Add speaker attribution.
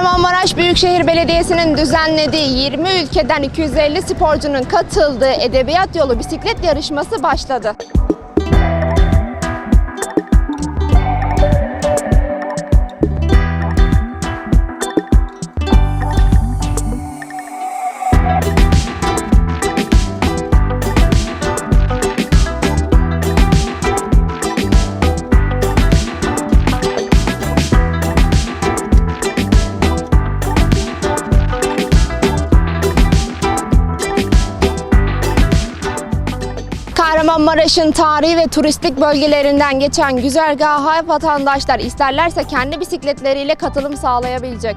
Speaker 1: Kahramanmaraş Büyükşehir Belediyesi'nin düzenlediği 20 ülkeden 250 sporcunun katıldığı Edebiyat Yolu bisiklet yarışması başladı. Kahramanmaraş'ın tarihi ve turistik bölgelerinden geçen güzergaha vatandaşlar isterlerse kendi bisikletleriyle katılım sağlayabilecek.